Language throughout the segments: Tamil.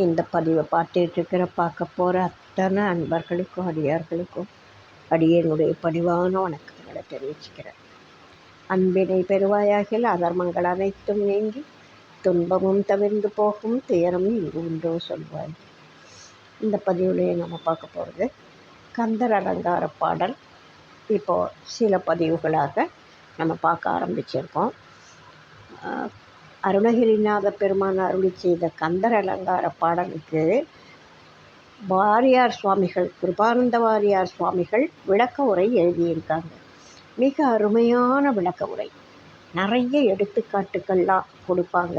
இந்த பதிவை பார்த்துட்ருக்கிற பார்க்க போகிற அத்தனை அன்பர்களுக்கும் அடியார்களுக்கும் அடியனுடைய பணிவான வணக்கங்களை தெரிவிச்சுக்கிறேன். அன்பினை பெறுவாயாகில் அதர்மங்கள் அனைத்தும் நீங்கி துன்பமும் தவிர்ந்து போகும் துயரம் இங்கு உண்டோ சொல்வாய். இந்த பதிவுலேயே நம்ம பார்க்க போகிறது கந்தர் அலங்கார பாடல். இப்போது சில பதிவுகளாக நம்ம பார்க்க ஆரம்பிச்சிருக்கோம். அருணகிரிநாத பெருமான் அருளி செய்த கந்தர் அலங்கார பாடலுக்கு வாரியார் சுவாமிகள் கிருபானந்த வாரியார் சுவாமிகள் விளக்க உரை எழுதியிருக்காங்க. மிக அருமையான விளக்க உரை. நிறைய எடுத்துக்காட்டுக்கள்லாம் கொடுப்பாங்க.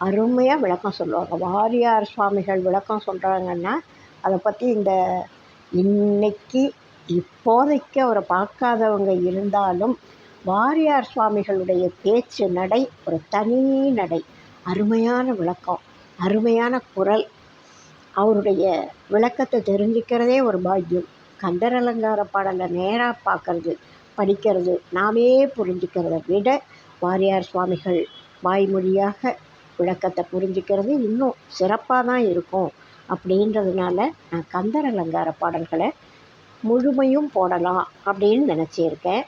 அருமையாக விளக்கம் சொல்லுவாங்க. வாரியார் சுவாமிகள் விளக்கம் சொல்கிறாங்கன்னா அதை பற்றி இந்த இன்னைக்கு இப்போதைக்கு அவரை பார்க்காதவங்க இருந்தாலும் வாரியார் சுவாமிகளுடைய பேச்சு நடை ஒரு தனி நடை. அருமையான விளக்கம் அருமையான குரல். அவருடைய விளக்கத்தை தெரிஞ்சுக்கிறதே ஒரு பாக்கியம். கந்தர் அலங்கார பாடலை நேராக பார்க்கறது படிக்கிறது நாமே புரிஞ்சுக்கிறத விட வாரியார் சுவாமிகள் வாய்மொழியாக விளக்கத்தை புரிஞ்சுக்கிறது இன்னும் சிறப்பாக தான் இருக்கும் அப்படின்றதுனால நான் கந்தர் அலங்கார பாடல்களை முழுமையும் போடலாம் அப்படின்னு நினச்சிருக்கேன்.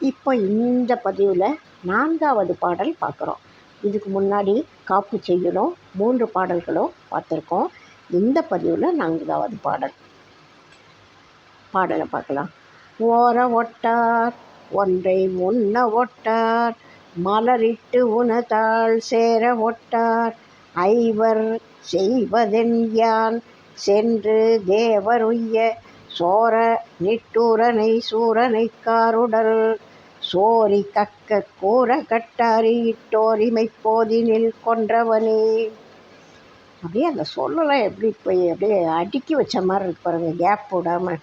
இப்போ இந்த பதிவில் நான்காவது பாடல் பார்க்குறோம். இதுக்கு முன்னாடி காப்பு செய்யணும் மூன்று பாடல்களும் பார்த்துருக்கோம். இந்த பதிவில் நான்காவது பாடல். பாடலை பார்க்கலாம். ஓர ஒட்டார் ஒன்றை முன்ன ஒட்டார் மலரிட்டு உணதாள் சேர ஒட்டார். ஐவர் செய்வதென் யான் சென்று தேவருய்ய சோர நிட்டூரனை சூரனை காருடல். சோரி கக்க கூற கட்டாரி இட்டோரிமை போதினில் கொன்றவனே. அப்படியே அந்த சொல்லலாம் எப்படி போய் அப்படியே அடுக்கி வச்ச மாதிரி இருக்கு பாருங்க கேப் விடாமல்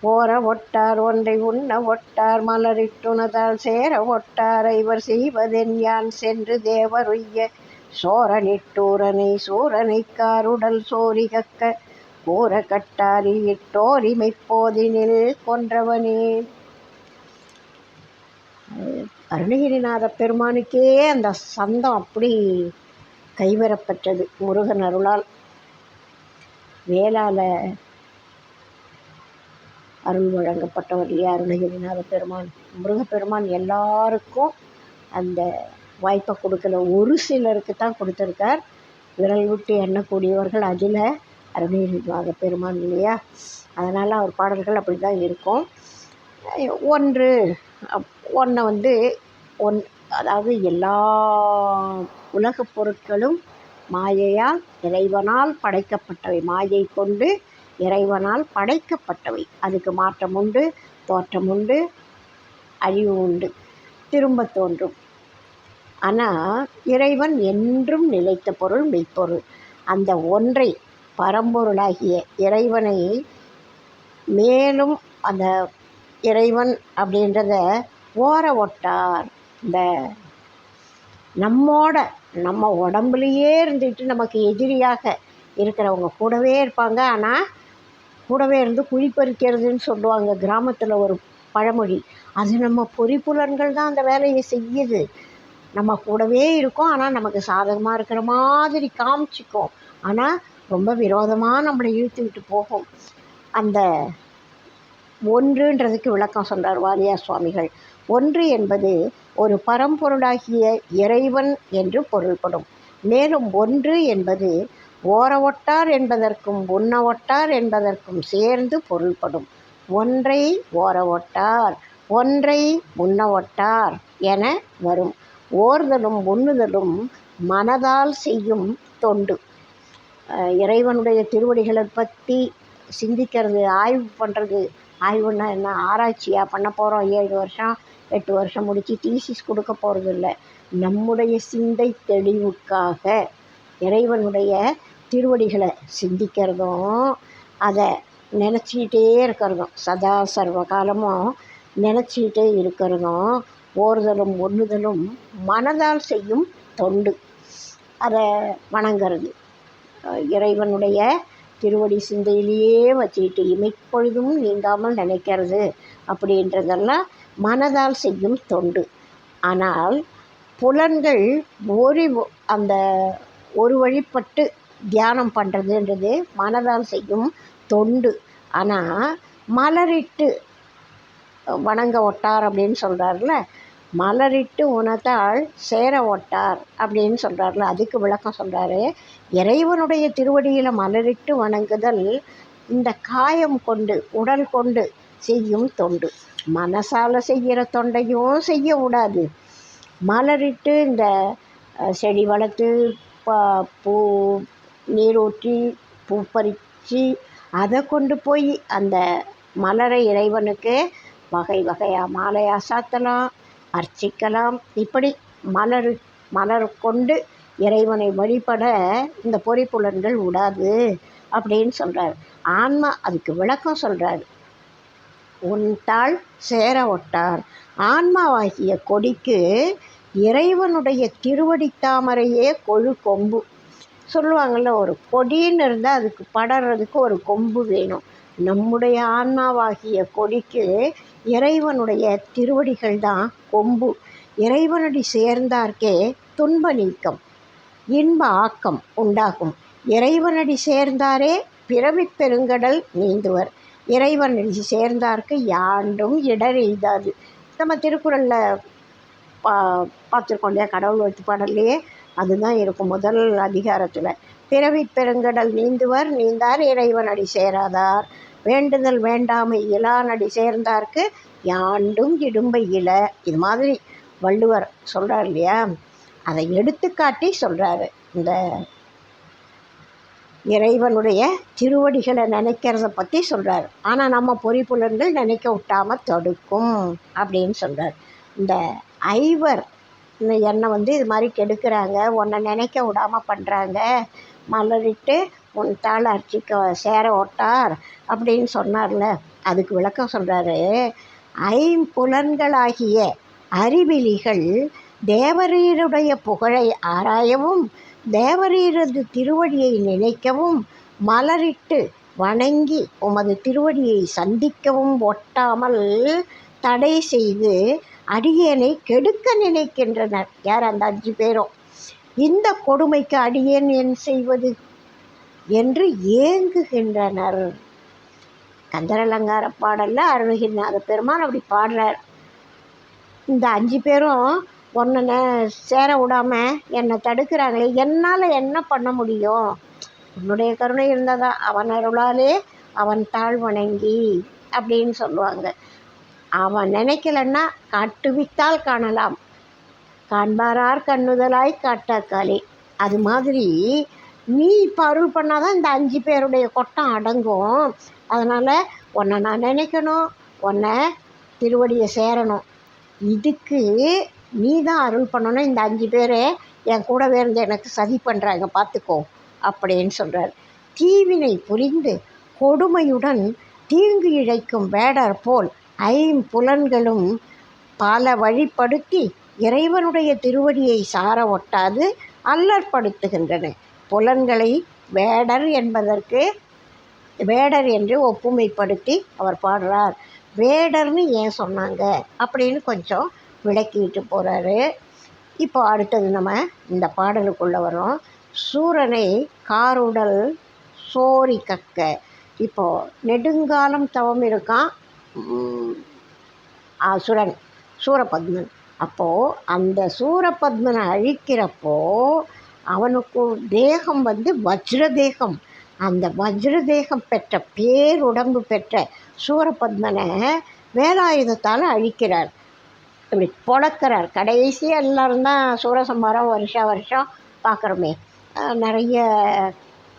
போற ஒட்டார் ஒன்றை உண்ண ஒட்டார் மலரிட்டுணதால் சேர ஒட்டார் இவர் செய்வதென் யான் சென்று தேவருய்ய. சோரனிட்டூரனை சூரனை காருடல் சோரி கக்க போர கட்டாரி இட்டோரிமை போதினில் கொன்றவனே. அருணகிரிநாத பெருமானுக்கே அந்த சந்தம் அப்படி கைவரப்பட்டது முருகன் அருளால். வேளால அருள் வழங்கப்பட்டவர் இல்லையா அருணகிரிநாத பெருமான்? முருகப்பெருமான் எல்லாருக்கும் அந்த வாய்ப்பை கொடுக்கல. ஒரு சிலருக்கு தான் கொடுத்துருக்கார். விரல் விட்டு எண்ணக்கூடியவர்கள் அதில் அருமையாக பெருமான் இல்லையா? அதனால் அவர் பாடல்கள் அப்படி தான் இருக்கும். ஒன்று ஒன்றை வந்து ஒன் அதாவது எல்லா உலகப் பொருட்களும் மாயையால் இறைவனால் படைக்கப்பட்டவை. மாயை கொண்டு இறைவனால் படைக்கப்பட்டவை. அதுக்கு மாற்றம் உண்டு தோற்றம் உண்டு அழிவு உண்டு. திரும்ப தோன்றும். ஆனால் இறைவன் என்றும் நிலைத்த பொருள் மெய்ப்பொருள். அந்த ஒன்றை பரம்பொருளாகிய இறைவனை மேலும் அந்த இறைவன் அப்படின்றத ஓர ஒட்டார். இந்த நம்மோட நம்ம உடம்புலையே இருந்துட்டு நமக்கு எதிரியாக இருக்கிறவங்க கூடவே இருப்பாங்க. ஆனால் கூடவே இருந்து குழி பறிக்கிறதுன்னு சொல்லுவாங்க கிராமத்தில் ஒரு பழமொழி. அது நம்ம பொறிப்புலன்கள் தான் அந்த வேலையை செய்யுது. நம்ம கூடவே இருக்கோம் ஆனால் நமக்கு சாதகமாக இருக்கிற மாதிரி காமிச்சிக்கும். ஆனால் ரொம்ப விரோதமாக நம்மளை இழுத்துக்கிட்டு போகும். அந்த ஒன்றுன்றதுக்கு விளக்கம் சொல்கிறார் வாரியார் சுவாமிகள். ஒன்று என்பது ஒரு பரம்பொருளாகிய இறைவன் என்று பொருள்படும். மேலும் ஒன்று என்பது ஓரவொட்டார் என்பதற்கும் உண்ணவட்டார் என்பதற்கும் சேர்ந்து பொருள்படும். ஒன்றை ஓரவொட்டார் ஒன்றை உண்ணவொட்டார் என வரும். ஓர்தலும் உண்ணுதலும் மனதால் செய்யும் தொண்டு. இறைவனுடைய திருவடிகளை பற்றி சிந்திக்கிறது ஆய்வு பண்ணுறது ஆய்வுன்னா என்ன? ஆராய்ச்சியாக பண்ண போகிறோம் ஏழு வருஷம் எட்டு வருஷம் முடித்து டிசிஸ் கொடுக்க போகிறது இல்லை. நம்முடைய சிந்தை தெளிவுக்காக இறைவனுடைய திருவடிகளை சிந்திக்கிறதும் அதை நினச்சிக்கிட்டே இருக்கிறதும் சதா சர்வ காலமும் நினச்சிக்கிட்டே இருக்கிறதும் ஓறுதலும் ஒன்றுதலும் மனதால் செய்யும் தொண்டு. அதை வணங்கிறது. இறைவனுடைய திருவடி சிந்தையிலேயே வச்சுக்கிட்டு இமைப்பொழுதும் நீங்காமல் நினைக்கிறது அப்படின்றதெல்லாம் மனதால் செய்யும் தொண்டு. ஆனால் புலன்கள் ஒரு அந்த ஒரு வழிப்பட்டு தியானம் பண்ணுறதுன்றது மனதால் செய்யும் தொண்டு. ஆனால் மலரிட்டு வணங்க ஒட்டார் அப்படின்னு சொல்கிறார்ல மலரிட்டு உணத்தால் சேர ஒட்டார் அப்படின்னு சொல்கிறார்ல அதுக்கு விளக்கம் சொல்கிறாரு இறைவனுடைய திருவடியில் மலரிட்டு வணங்குதல் இந்த காயம் கொண்டு உடல் கொண்டு செய்யும் தொண்டு. மனசால் செய்கிற தொண்டையும் செய்ய விடாது. மலரிட்டு இந்த செடி வளர்த்து ப பூ நீரூற்றி பூ பறித்து அதை கொண்டு போய் அந்த மலரை இறைவனுக்கு வகை வகையாக மாலையாக சாத்தலாம். அர்ச்சிக்கலாம். இப்படி மலர் மலர் கொண்டு இறைவனை வழிபட இந்த பொறிப்புலன்கள் விடாது அப்படின்னு சொல்கிறார் ஆன்மா அதுக்கு விளக்கம் சொல்கிறார் உன்தாள் சேர ஒட்டார். ஆன்மாவாகிய கொடிக்கு இறைவனுடைய திருவடி தாமரையே கொழு கொம்பு. சொல்லுவாங்கள்ல ஒரு கொடின்னு இருந்தால் அதுக்கு படறதுக்கு ஒரு கொம்பு வேணும். நம்முடைய ஆன்மாவாகிய கொடிக்கு இறைவனுடைய திருவடிகள் தான் கொம்பு. இறைவனடி சேர்ந்தார்க்கே துன்ப நீக்கம் இன்ப ஆக்கம் உண்டாகும். இறைவனடி சேர்ந்தாரே பிறவி பெருங்கடல் நீந்துவர். இறைவனடி சேர்ந்தார்க்கு யாண்டும் இடர் எய்தாது. நம்ம திருக்குறளில் பா பார்த்துருக்கோம் இல்லையா? கடவுள் வாழ்த்து பாடல்லையே அதுதான் இருக்கும் முதல் அதிகாரத்தில். பிறவி பெருங்கடல் நீந்துவர் நீந்தார் இறைவனடி சேராதார். வேண்டுதல் வேண்டாமை இலானடி சேர்ந்தார்க்கு யாண்டும் இடும்பை இல. இது மாதிரி வள்ளுவர் சொல்கிறார் இல்லையா? அதை எடுத்துக்காட்டி சொல்கிறாரு இந்த இறைவனுடைய திருவடிகளை நினைக்கிறத பற்றி சொல்கிறார் ஆனால் நம்ம பொறிப்புலன்கள் நினைக்க விட்டாமல் தடுக்கும் அப்படின்னு சொல்கிறார் இந்த ஐவர் இந்த என்னை வந்து இது மாதிரி கெடுக்கிறாங்க உன்னை நினைக்க விடாமல் பண்ணுறாங்க மலரிட்டு உன் தாள் அர்ச்சிக்க சேர ஒட்டார் அப்படின்னு சொன்னார்ல. அதுக்கு விளக்கம் சொல்கிறாரு ஐம்புலன்களாகிய அறிவிலிகள் தேவரீருடைய புகழை ஆராயவும் தேவரீரது திருவடியை நினைக்கவும் மலரிட்டு வணங்கி உமது திருவடியை சந்திக்கவும் ஒட்டாமல் தடை செய்து அடியேனை கெடுக்க நினைக்கின்றனர். யார்? அந்த அஞ்சு பேரும். இந்த கொடுமைக்கு அடியேன் என் செய்வது? என்று ஏங்குகின்றனர். கந்தரலங்கார பாடலில் அருணகிரிநாத பெருமான் அப்படி பாடுறார். இந்த அஞ்சு பேரும் ஒன்றை சேர விடாம என்னை தடுக்கிறாங்களே என்னால் என்ன பண்ண முடியும்? உன்னுடைய கருணை இருந்ததா? அவன் அருளாலே அவன் தாழ் வணங்கி அப்படின்னு சொல்லுவாங்க. அவன் நினைக்கலன்னா காட்டுவித்தால் காணலாம். காண்பாரார் கண்ணுதலாய் காட்டாக்காலே அது மாதிரி நீ இப்போ அருள் பண்ணால் தான் இந்த அஞ்சு பேருடைய கொட்டம் அடங்கும். அதனால் உன்னை நான் நினைக்கணும். உன்னை திருவடியை சேரணும். இதுக்கு நீ தான் அருள் பண்ணணும். இந்த அஞ்சு பேர் என் கூடவே இருந்து எனக்கு சதி பண்ணுறாங்க பார்த்துக்கோ அப்படின்னு சொல்கிறார் தீவினை புரிந்து கொடுமையுடன் தீங்கு இழைக்கும் வேடர் போல் ஐம்புலன்களும் பல வழிப்படுத்தி இறைவனுடைய திருவடியை சார ஒட்டாது அல்லற்படுத்துகின்றன. புலன்களை வேடர் என்பதற்கு வேடர் என்று ஒப்புமைப்படுத்தி அவர் பாடுறார். வேடர்னு ஏன் சொன்னாங்க? அப்படின்னு கொஞ்சம் விளக்கிட்டு போகிறாரு இப்போ அடுத்தது நம்ம இந்த பாடலுக்குள்ளே வரோம் சூரனை காருடல் சோரி கக்க. இப்போது நெடுங்காலம் தவம் இருக்கான் உம், அசுரன் சூரபத்மன். அப்போது அந்த சூரபத்மனை அழிக்கிறப்போ அவனுக்கு தேகம் வந்து வஜ்ர தேகம் அந்த வஜ்ர தேகம் பெற்ற பேருடம்பு பெற்ற சூரபத்மனை வேலாயுதத்தால் அழிக்கிறார். இப்படி பொழக்கிறார் கடைசி எல்லாரும் தான் சூரசம்பாரம் வருஷா வருஷம் பார்க்குறோமே. நிறைய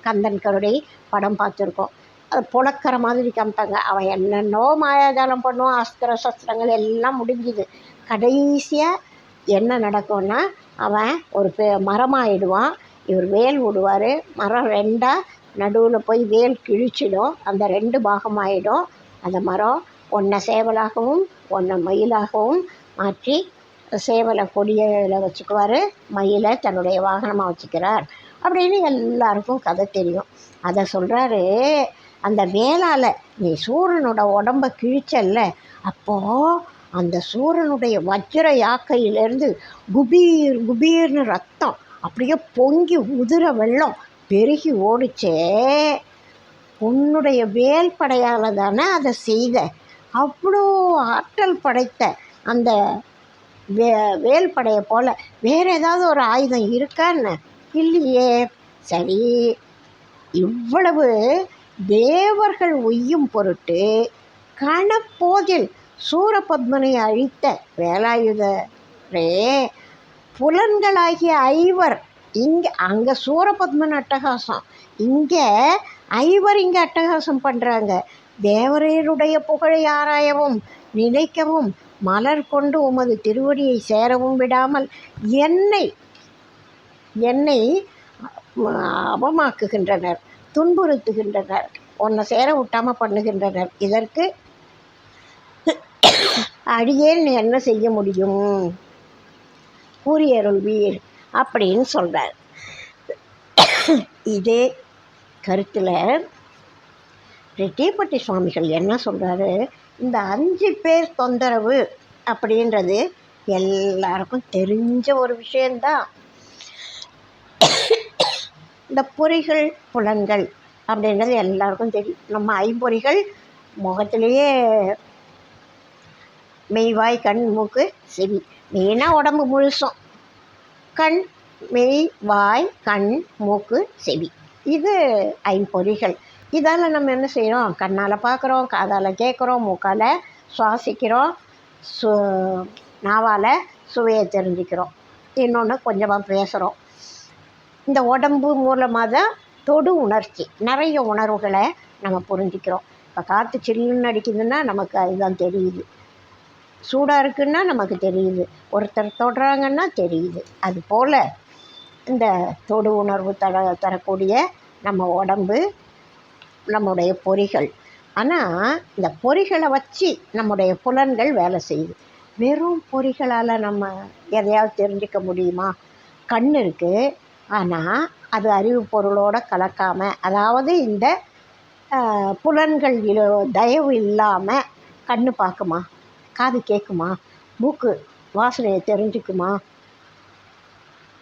கந்தன் கருடை படம் பார்த்துருக்கோம். அது புழக்கிற மாதிரி காமிப்பாங்க. அவன் என்னென்னோ மாயாஜாலம் பண்ணுவான் அஸ்திர சஸ்திரங்கள் எல்லாம் முடிஞ்சுது. கடைசியாக என்ன நடக்கும்னா அவன் ஒரு பெ மரமாயிடுவான். இவர் வேல் விடுவார் மரம் ரெண்டாக நடுவில் போய் வேல் கிழிச்சிடும். அந்த ரெண்டு பாகமாயிடும். அந்த மரம் ஒன்றை சேவலாகவும் ஒன்றை மயிலாகவும் மாற்றி சேவலை கொடியில் வச்சுக்குவார். மயிலை தன்னுடைய வாகனமாக வச்சுக்கிறார். அப்படின்னு எல்லாருக்கும் கதை தெரியும். அதை சொல்கிறாரு அந்த வேளால் நீ சூரனோட உடம்ப கிழிச்சல்ல. அப்போது அந்த சூரனுடைய வஜ்ர யாக்கையிலேருந்து குபீர் குபீர்னு ரத்தம் அப்படியே பொங்கி உதிர வெள்ளம் பெருகி ஓடிச்சே. உன்னுடைய வேல் படையால் தானே அதை செய்த. அவ்வளோ ஆற்றல் படைத்த அந்த வே வேல் படையை போல் வேறு ஏதாவது ஒரு ஆயுதம் இருக்கான்னு இல்லையே. சரி இவ்வளவு தேவர்கள் உய்யும் பொருட்டு கணப்போதில் சூரபத்மனை அழித்த வேலாயுதரே புலன்களாகிய ஐவர் இங்கே அங்கே சூரபத்மன் அட்டகாசம். இங்கே ஐவர் இங்கே அட்டகாசம் பண்ணுறாங்க தேவரையருடைய புகழை ஆராயவும் நினைக்கவும் மலர் கொண்டு உமது திருவடியை சேரவும் விடாமல் என்னை என்னை அவமாக்குகின்றனர் துன்புறுத்துகின்றனர் உன்னை சேர விட்டாமல் பண்ணுகின்றனர். இதற்கு அடியேன் என்ன செய்ய முடியும்? கூறியருள்வீர் அப்படின்னு சொல்கிறார் இதே கருத்தில் ரெட்டியப்பட்டி சுவாமிகள் என்ன சொல்கிறாரு இந்த அஞ்சு பேர் தொந்தரவு அப்படின்றது எல்லாருக்கும் தெரிஞ்ச ஒரு விஷயந்தான் இந்த பொறிகள் புலன்கள் அப்படின்றது எல்லாருக்கும் தெரியும். நம்ம ஐம்பொறிகள் முகத்திலேயே மெய்வாய் கண் மூக்கு செவி. மெயினாக உடம்பு முழுசும். கண் மெய் வாய் கண் மூக்கு செவி. இது ஐம்பொறிகள். இதால் நம்ம என்ன செய்கிறோம் கண்ணால் பார்க்குறோம் காதால் கேட்குறோம் மூக்கால் சுவாசிக்கிறோம் சு நாவால் சுவையை தெரிஞ்சுக்கிறோம். இன்னொன்று கொஞ்சமாக பேசுகிறோம் இந்த உடம்பு மூலமாக தான் தொடு உணர்ச்சி நிறைய உணர்வுகளை நம்ம புரிஞ்சுக்கிறோம். இப்போ காற்று சில்லுன்னு அடிக்குதுன்னா நமக்கு அதுதான் தெரியுது. சூடாக இருக்குன்னா நமக்கு தெரியுது. ஒருத்தர் தொடுறாங்கன்னா தெரியுது. அது போல் இந்த தொடு உணர்வு தர தரக்கூடிய நம்ம உடம்பு நம்முடைய பொறிகள். ஆனால் இந்த பொறிகளை வச்சு நம்முடைய புலன்கள் வேலை செய்யுது. வெறும் பொறிகளால் நம்ம எதையாவது தெரிஞ்சுக்க முடியுமா? கண் இருக்குது ஆனால் அது அறிவு பொருளோடு கலக்காமல் அதாவது இந்த புலன்கள் தயவு இல்லாமல் கண் பார்க்குமா? காது கேட்குமா மூக்கு வாசனையை தெரிஞ்சுக்குமா?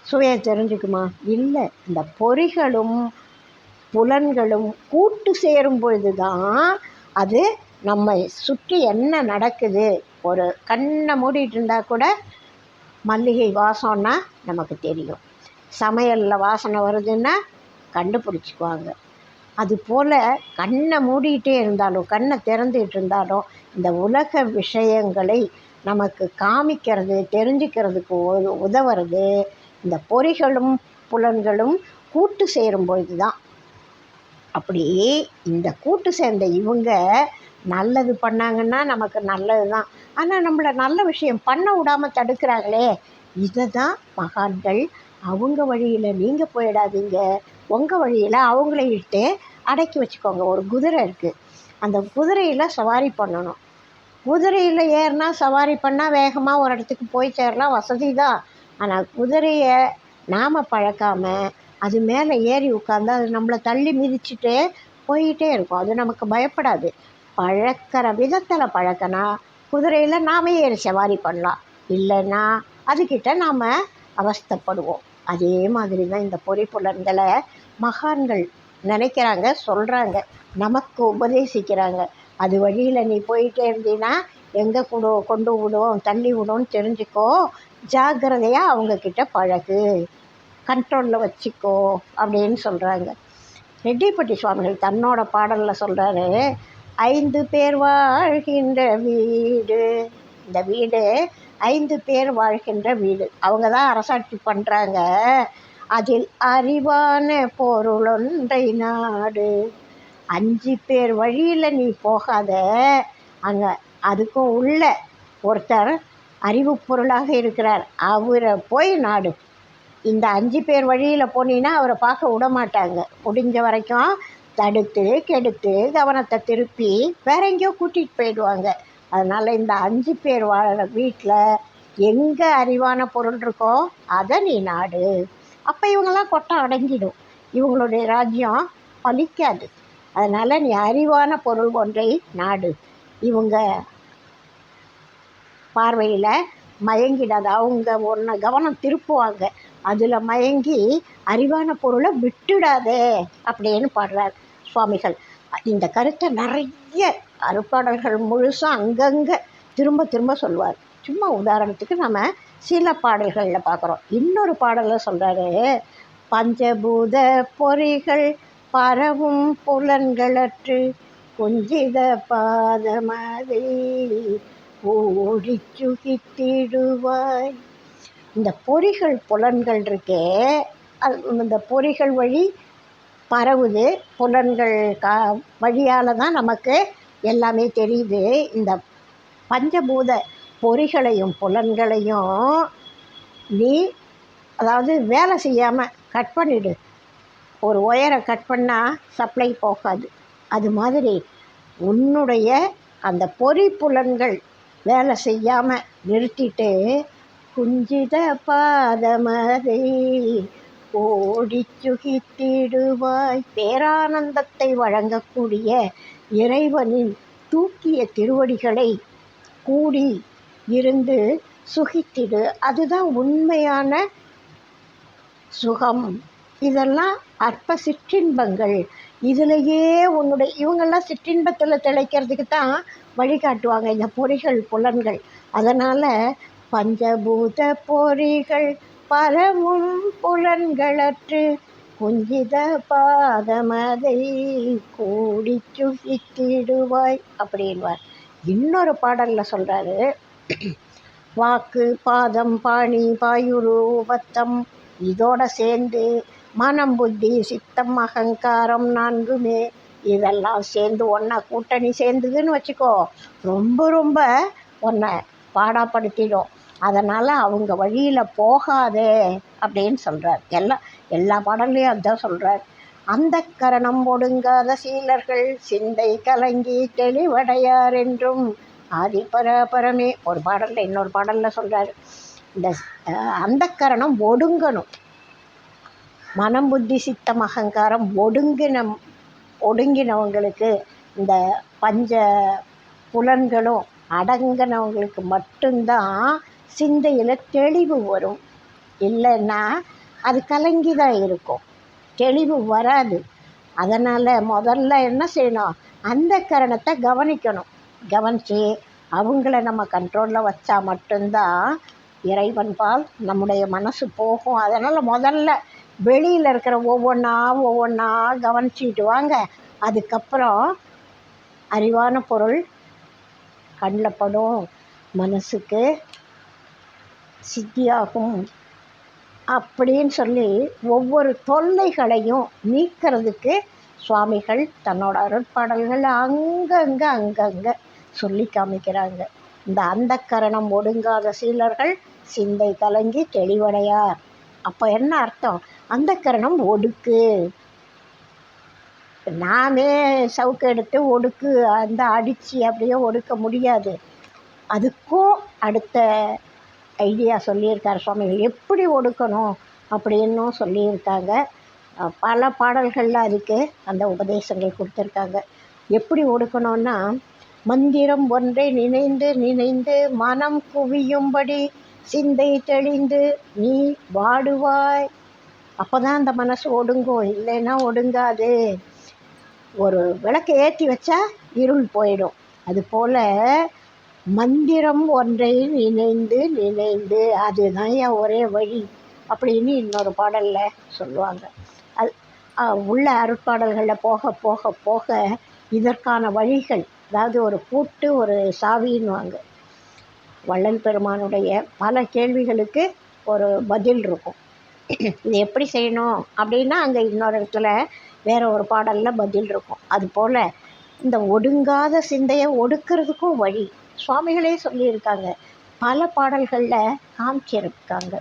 சுவையை தெரிஞ்சுக்குமா? இல்லை இந்த பொறிகளும் புலன்களும் கூட்டு சேரும் பொழுது தான் அது நம்மை சுற்றி என்ன நடக்குது? ஒரு கண்ணை மூடிட்டு இருந்தால் கூட மல்லிகை வாசம்னா நமக்கு தெரியும். சமையலில் வாசனை வருதுன்னா கண்டுபிடிச்சிக்குவாங்க. அதுபோல் கண்ணை மூடிக்கிட்டே இருந்தாலும் கண்ணை திறந்துகிட்டு இருந்தாலும் இந்த உலக விஷயங்களை நமக்கு காமிக்கிறது தெரிஞ்சுக்கிறதுக்கு உதவுறது இந்த பொறிகளும் புலன்களும் கூட்டு சேரும்பொழுது தான் அப்படி இந்த கூட்டு சேர்ந்த இவங்க நல்லது பண்ணாங்கன்னா நமக்கு நல்லது தான் ஆனால் நம்மளை நல்ல விஷயம் பண்ண விடாமல் தடுக்கிறாங்களே இதை தான் மகான்கள். அவங்க வழியில் நீங்கள் போயிடாதீங்க. உங்கள் வழியில் அவங்கள இட்டு அடக்கி வச்சுக்கோங்க. ஒரு குதிரை இருக்குது அந்த குதிரையில் சவாரி பண்ணணும். குதிரையில் ஏறினா சவாரி பண்ணால் வேகமாக ஒரு இடத்துக்கு போய் சேரலாம். வசதி தான் ஆனால் குதிரையை நாம் பழக்காமல் அது மேலே ஏறி உட்காந்து அது நம்மளை தள்ளி மிதிச்சுட்டு போயிட்டே இருக்கும். அது நமக்கு பயப்படாது. பழக்கிற விதத்தில் பழக்கினா குதிரையில் நாம ஏறி சவாரி பண்ணலாம். இல்லைன்னா அதுக்கிட்ட நாம் அவஸ்தைப்படுவோம். அதே மாதிரி தான் இந்த பொறிப்புலன்களை மகான்கள் நினைக்கிறாங்க சொல்கிறாங்க நமக்கு உபதேசிக்கிறாங்க. அது வழியில் நீ போயிட்டே இருந்தீன்னா எங்கே கொடு கொண்டு விடும் தள்ளி விடும்னு தெரிஞ்சுக்கோ. ஜாக்கிரதையாக அவங்கக்கிட்ட பழகு. கண்ட்ரோலில் வச்சுக்கோ அப்படின்னு சொல்கிறாங்க ரெட்டிப்பட்டி சுவாமிகள் தன்னோட பாடலில் சொல்கிறாரு ஐந்து பேர் வாழ்கின்ற வீடு. இந்த வீடு ஐந்து பேர் வாழ்கின்ற வீடு. அவங்க தான் அரசாட்சி பண்ணுறாங்க அதில் அறிவான பொருளொன்றை நாடு. அஞ்சு பேர் வழியில் நீ போகாத. அங்கே அதுக்கும் உள்ள ஒருத்தர் அறிவு பொருளாக இருக்கிறார். அவரை போய் நாடு. இந்த அஞ்சு பேர் வழியில் போனீங்கன்னா அவரை பார்க்க விட மாட்டாங்க முடிஞ்ச வரைக்கும் தடுத்து கெடுத்து கவனத்தை திருப்பி வேற எங்கேயோ கூட்டிகிட்டு போயிடுவாங்க. அதனால் இந்த அஞ்சு பேர் வாழ வீட்டில் எங்கே அறிவான பொருள் இருக்கோ அதை நீ நாடு. அப்போ இவங்கெல்லாம் கொட்டம் அடங்கிடும். இவங்களுடைய ராஜ்யம் பலிக்காது. அதனால் நீ அறிவான பொருள் ஒன்றை நாடு. இவங்க பார்வையில் மயங்கிடாது அவங்க ஒன்றை கவனம் திருப்புவாங்க. அதில் மயங்கி அறிவான பொருளை விட்டுடாதே அப்படின்னு பாடுறார் சுவாமிகள். இந்த கருத்தை நிறைய அருப்பாடல்கள் முழுசும் அங்கங்கே திரும்ப திரும்ப சொல்லுவார். சும்மா உதாரணத்துக்கு நம்ம சில பாடல்களில் பார்க்குறோம் இன்னொரு பாடலில் சொல்கிறாரு பஞ்சபூத பொறிகள் பரவும் புலன்களற்று கொஞ்சித பாதமதை ஓடி சுகித்திடுவாய் இந்த பொறிகள் புலன்கள் இருக்கே அது இந்த பொறிகள் வழி பரவுது. புலன்கள் கா வழியால் தான் நமக்கு எல்லாமே தெரியுது. இந்த பஞ்சபூத பொறிகளையும் புலன்களையும் நீ அதாவது வேலை செய்யாமல் கட் பண்ணிடு. ஒரு ஒயரை கட் பண்ணால் சப்ளை போகாது. அது மாதிரி உன்னுடைய அந்த பொறி புலன்கள் வேலை செய்யாமல் நிறுத்திட்டு குஞ்சித பாதமதை ஓடி சுகித்திடுவாய் பேரானந்தத்தை வழங்கக்கூடிய இறைவனின் தூக்கிய திருவடிகளை கூடி இருந்து சுகித்திடு. அதுதான் உண்மையான சுகம். இதெல்லாம் அற்ப சிற்றின்பங்கள். இதிலேயே உன்னுடைய இவங்கெல்லாம் சிற்றின்பத்தில் திளைக்கிறதுக்கு தான் வழிகாட்டுவாங்க இந்த பொறிகள் புலன்கள். அதனால் பஞ்சபூத பொறிகள் பரவும் புலன்களற்று குஞ்சித பாதமதை கூடி சுகித்திடுவாய் அப்படின்வார். இன்னொரு பாடலில் சொல்கிறாரு வாக்கு பாதம் பாணி பாயுரு உபத்தம் இதோட சேர்ந்து மனம் புத்தி சித்தம் அகங்காரம் நான்குமே. இதெல்லாம் சேர்ந்து ஒன்றா கூட்டணி சேர்ந்ததுன்னு வச்சுக்கோ ரொம்ப ரொம்ப உன்னை பாடாப்படுத்திடும். அதனால் அவங்க வழியில் போகாதே அப்படின்னு சொல்கிறார் எல்லா எல்லா பாடல்லையும் அதுதான் சொல்கிறார் அந்த கரணம் ஒடுங்காத சீலர்கள் சிந்தை கலங்கி தெளிவடையார் என்றும் ஆதிபரபரமே ஒரு பாடலில் இன்னொரு பாடலில் சொல்கிறார் இந்த அந்த கரணம் ஒடுங்கணும். மனம் புத்தி சித்தம் அகங்காரம் ஒடுங்கின ஒடுங்கினவங்களுக்கு இந்த பஞ்ச புலன்களும் அடங்கினவங்களுக்கு மட்டும்தான் சிந்தையில் தெளிவு வரும். இல்லைன்னா அது கலங்கி தான் இருக்கும். தெளிவு வராது. அதனால் முதல்ல என்ன செய்யணும்? அந்த கரணத்தை கவனிக்கணும். கவனித்து அவங்கள நம்ம கண்ட்ரோலில் வச்சா மட்டும்தான் இறைவன் பால் நம்முடைய மனசு போகும். அதனால் முதல்ல வெளியில் இருக்கிற ஒவ்வொன்றா ஒவ்வொன்றா கவனிச்சிட்டு வாங்க. அதுக்கப்புறம் அறிவான பொருள் கண்ணில் படும் மனசுக்கு சித்தியாகும். அப்படின்னு சொல்லி ஒவ்வொரு தொல்லைகளையும் நீக்கிறதுக்கு சுவாமிகள் தன்னோட அருட்பாடல்கள் அங்கங்கே அங்கங்கே சொல்லி காமிக்கிறாங்க. இந்த அந்த கரணம் ஒடுங்காத சீலர்கள் சிந்தை கலங்கி தெளிவடையார். அப்போ என்ன அர்த்தம்? அந்த கரணம் ஒடுக்கு. நாமே சவுக்கு எடுத்து ஒடுக்கு அந்த அடித்து அப்படியே ஒடுக்க முடியாது. அதுக்கும் அடுத்த ஐடியா சொல்லியிருக்கார் சுவாமிகள் எப்படி ஒடுக்கணும்? அப்படின்னும் சொல்லியிருக்காங்க. பல பாடல்களில் அதுக்கு அந்த உபதேசங்கள் கொடுத்துருக்காங்க. எப்படி ஒடுக்கணும்னா மந்திரம் ஒன்றை நினைந்து நினைந்து மனம் குவியும்படி சிந்தை தெளிந்து நீ வாடுவாய். அப்போ தான் அந்த மனசு ஒடுங்கும். இல்லைன்னா ஒடுங்காது. ஒரு விளக்கை ஏற்றி வச்சா இருள் போயிடும். அதுபோல் மந்திரம் ஒன்றை நினைந்து நினைந்து அதுதான் என் ஒரே வழி அப்படின்னு இன்னொரு பாடலில் சொல்லுவாங்க. அது உள்ள அருட்பாடல்களில் போக போக போக இதற்கான வழிகள் அதாவது ஒரு பூட்டு ஒரு சாவின்னுவாங்க வள்ளல் பெருமானுடைய பல கேள்விகளுக்கு ஒரு பதில் இருக்கும். இது எப்படி செய்யணும் அப்படின்னா அங்கே இன்னொரு இடத்துல வேறு ஒரு பாடலில் பதில் இருக்கும். அதுபோல் இந்த ஒடுங்காத சிந்தையை ஒடுக்கிறதுக்கும் வழி. சுவாமிகளே சொல்லியிருக்காங்க. பல பாடல்களில் காமிச்சிருக்காங்க.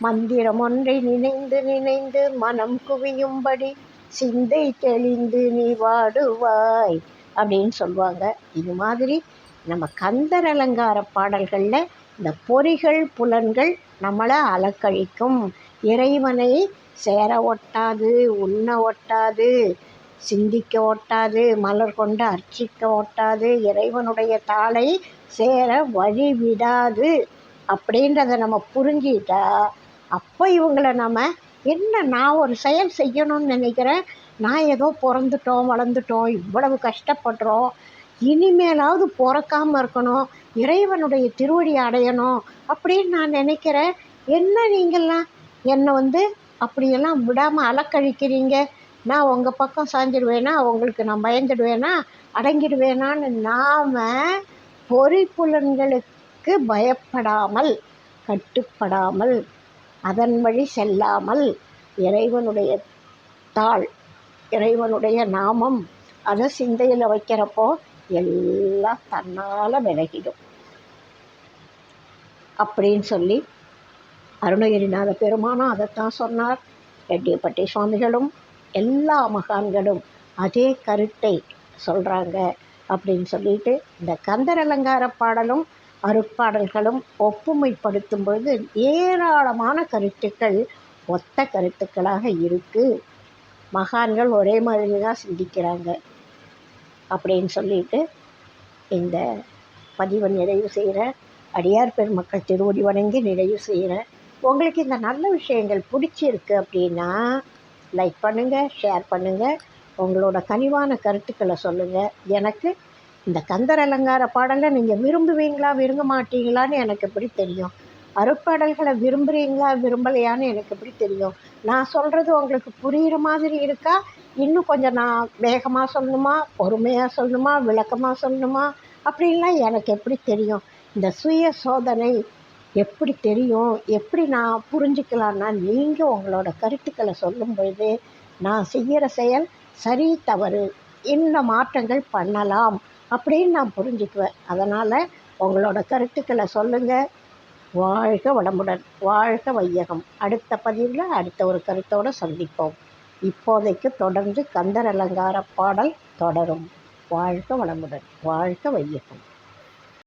மந்திரம் ஒன்றை நினைந்து நினைந்து மனம் குவியும்படி சிந்தை தெளிந்து நீ வாடுவாய் அப்படின்னு சொல்லுவாங்க. இது மாதிரி நம்ம கந்தர் அலங்கார பாடல்களில் இந்த பொறிகள் புலன்கள் நம்மளை அலக்கழிக்கும். இறைவனை சேர ஒட்டாது உண்ண ஒட்டாது சிந்திக்க ஒட்டாது மலர் கொண்டு அர்ச்சிக்க ஒட்டாது இறைவனுடைய தாளை சேர வழி விடாது அப்படின்றத நம்ம புரிஞ்சிட்டா அப்போ இவங்கள நம்ம என்ன நான் ஒரு செயல் செய்யணும்னு நினைக்கிறேன்? நான் ஏதோ பிறந்துட்டோம் வளர்ந்துட்டோம் இவ்வளவு கஷ்டப்படுறோம் இனிமேலாவது பிறக்காமல் இருக்கணும் இறைவனுடைய திருவடி அடையணும் அப்படின்னு நான் நினைக்கிறேன். என்ன நீங்கள்லாம்? என்னை வந்து அப்படியெல்லாம் விடாமல் அலக்கழிக்கிறீங்க? நான் உங்கள் பக்கம் சாஞ்சிடுவேனா? உங்களுக்கு நான் பயந்துடுவேனா? அடங்கிடுவேனான்னு நாம் பொறிப்புலன்களுக்கு பயப்படாமல் கட்டுப்படாமல் அதன் வழி செல்லாமல் இறைவனுடைய தாள் இறைவனுடைய நாமம் அதை சிந்தையில் வைக்கிறப்போ எல்லாம் தன்னால் விலகிடும். அப்படின்னு சொல்லி அருணகிரிநாத பெருமானும் அதைத்தான் சொன்னார். ரெட்டியப்பட்டி சுவாமிகளும் எல்லா மகான்களும் அதே கருத்தை சொல்கிறாங்க அப்படின்னு சொல்லிட்டு இந்த கந்தர் அலங்கார பாடலும் அருட்பாடல்களும் ஒப்புமைப்படுத்தும் பொழுது ஏராளமான கருத்துக்கள் ஒத்த கருத்துக்களாக இருக்குது மகான்கள் ஒரே மாதிரி தான் சிந்திக்கிறாங்க. அப்படின்னு சொல்லிட்டு இந்த பதிவை நிறைவு செய்கிறேன் அடியார் பெருமக்கள் திருவடி வணங்கி நிறைவு செய்கிறேன் உங்களுக்கு இந்த நல்ல விஷயங்கள் பிடிச்சிருக்கு அப்படின்னா லைக் பண்ணுங்கள் ஷேர் பண்ணுங்கள் உங்களோட கனிவான கருத்துக்களை சொல்லுங்கள் எனக்கு இந்த கந்தர் அலங்கார பாடலை நீங்கள் விரும்புவீங்களா விரும்ப மாட்டீங்களான்னு எனக்கு எப்படி தெரியும்? அருட்பாடல்களை விரும்புகிறீங்களா விரும்பலையான்னு எனக்கு எப்படி தெரியும்? நான் சொல்கிறது உங்களுக்கு புரிகிற மாதிரி இருக்கா இன்னும் கொஞ்சம் நான் வேகமாக சொல்லணுமா பொறுமையாக சொல்லணுமா விளக்கமாக சொல்லணுமா? அப்படின்லாம் எனக்கு எப்படி தெரியும்? இந்த சுய சோதனை எப்படி தெரியும்? எப்படி நான் புரிஞ்சுக்கலான்னா நீங்கள் உங்களோட கருத்துக்களை சொல்லும் பொழுது நான் செய்கிற செயல் சரி தவறு இந்த மாற்றங்கள் பண்ணலாம் அப்படின்னு நான் புரிஞ்சுக்குவேன். அதனால் உங்களோட கருத்துக்களை சொல்லுங்கள் வாழ்க வளமுடன் வாழ்க வையகம். அடுத்த பதிவில் அடுத்த ஒரு கருத்தோடு சந்திப்போம். இப்போதைக்கு தொடர்ந்து கந்தர் அலங்கார பாடல் தொடரும். வாழ்க வளமுடன் வாழ்க வையகம்.